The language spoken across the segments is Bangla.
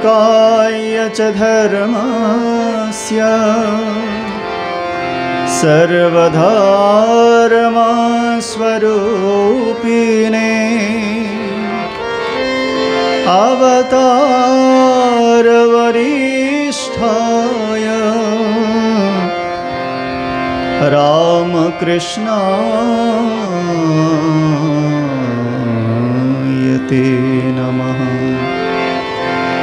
संस्थापकाय च धर्मस्य सर्वधर्मस्वरूपिणे अवतारवरिष्ठाय रामकृष्णाय ते नमः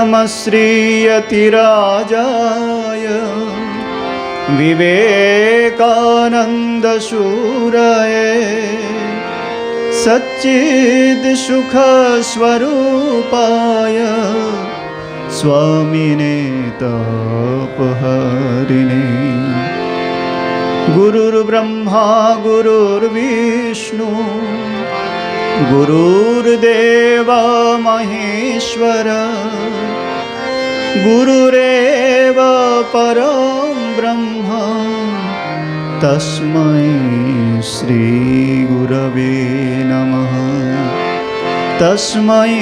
श्रीयतिराजाय विवेकानन्दशूरये सच्चिद्सुखस्वरूपाय स्वामिने तापहरिणे गुरुर्ब्रह्मा गुरुर्विष्णु गुरुर्देव महेश्वर गुरुरेव परं ब्रह्म तस्मै श्रीगुरवे नमः। तस्मै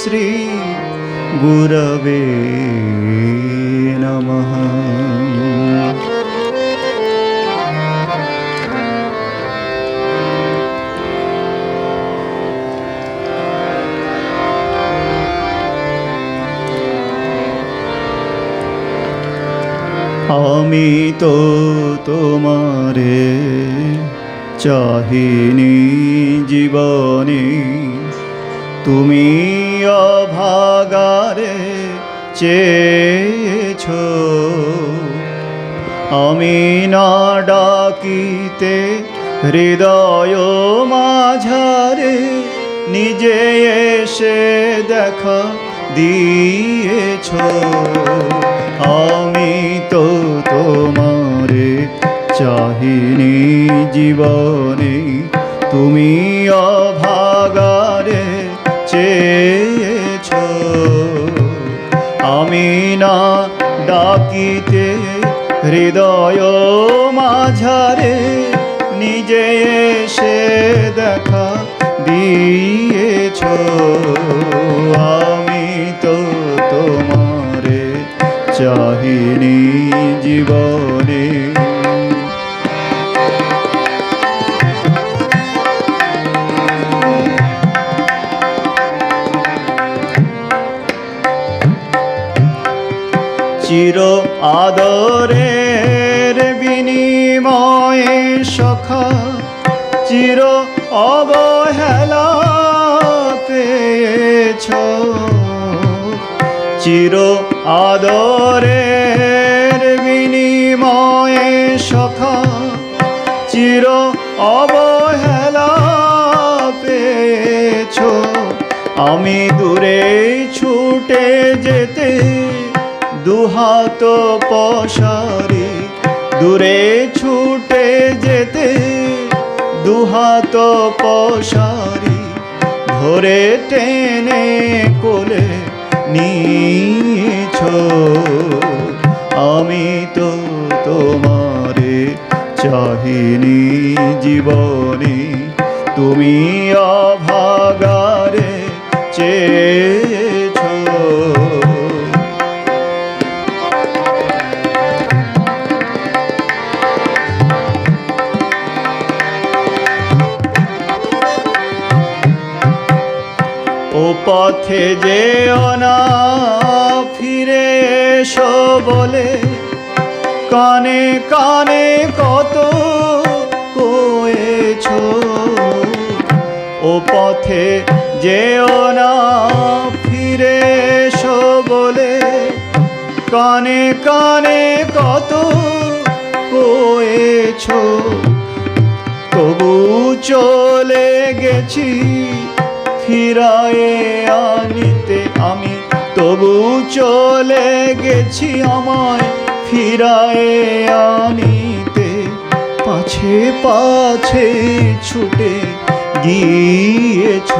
श्रीगुरवे नमः আমি তো তোমারে চাহিনি জীবনে। তুমি অভাগারে চেয়েছ। আমি না ডাকিতে হৃদয় মাঝারে নিজে এসে দেখা দিয়েছ। আমি তো তোমারে চাহিনি জীবনে। তুমি অভাগারে চেয়েছ। আমি না ডাকিতে হৃদয় মাঝারে নিজে এসে দেখা দিয়েছ চাহিনি জীবনে। চির আদরের বিনিময়ে সখা চির অবহেলা পেয়েছ। চির আদরের বিনিময়ে সখা চির অবহেলা পেয়েছ। আমি দূরে ছুটে যেতে দুহাত পশারি, দূরে ছুটে যেতে দুহাত পশারি, ধরে টেনে কোলে নিয়েছ। আমি তো তোমারে চাহিনি জীবনী। তুমি অভাগারে চেয়েছ পথে যেও না, ফিরে এসো বলে। কানে কানে কত কয়েছ। ও পথে যেও না, ফিরে এসো বলে। কানে কানে কত কয়েছ। তবু চলে গেছি ফিরায়ে আনিতে আমি। তবু চলে গেছি আমায় ফিরায়ে আনিতে। পাছে পাছে ছুটে গিয়েছ।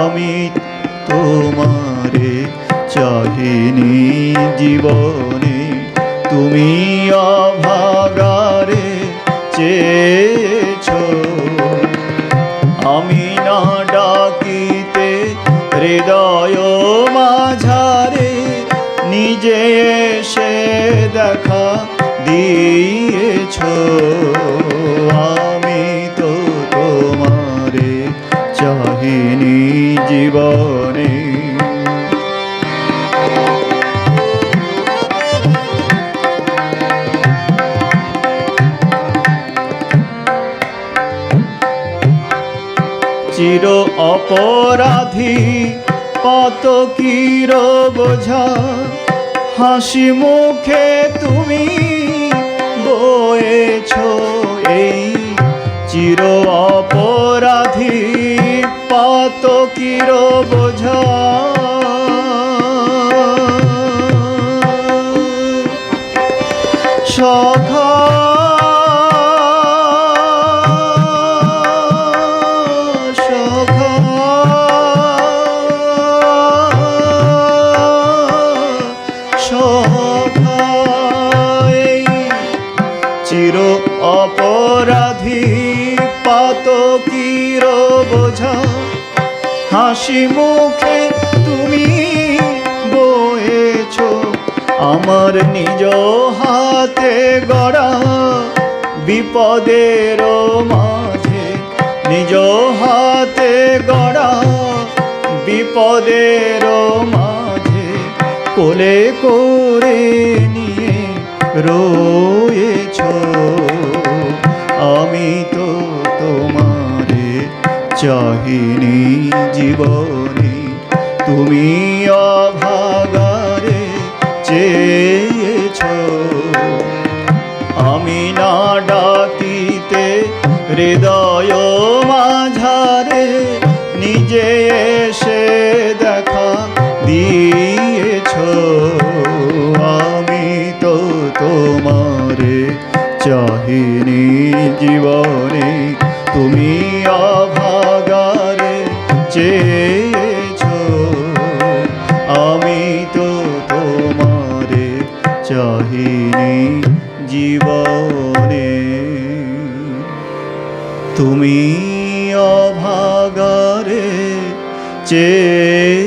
আমি তোমারে চাহিনি জীবনে। তুমি অভাগারে চেয়েছ হৃদয় মাঝারে নিজে এসে দেখা দিয়েছ। আমি তো তোমারে চাহিনি জীবনে। চির অপরাধী, কত কির বোঝা হাসি মুখে তুমি বয়েছ এই চির অপরাধী পাত কির বোঝা সখা চির অপরাধী পাত কির বোঝা। হাসি মুখে তুমি বয়েছ, আমার নিজ হাতে গড়া বিপদের মাঝে। নিজ হাতে গড়া বিপদের মাঝে কোলে করে নিয়ে রয়েছ, আমি তো তোমারে চাহিনি জীবনে। তুমি অভাগারে চেয়েছ, আমি না ডাকিতে হৃদয় মাঝারে নিজে এসে দেখা দিয়েছ চাহিনি জীবনে তুমি অভাগারে চেয়েছ। আমি তো তোমারে চাহিনি জীবনে। তুমি অভাগারে চেয়ে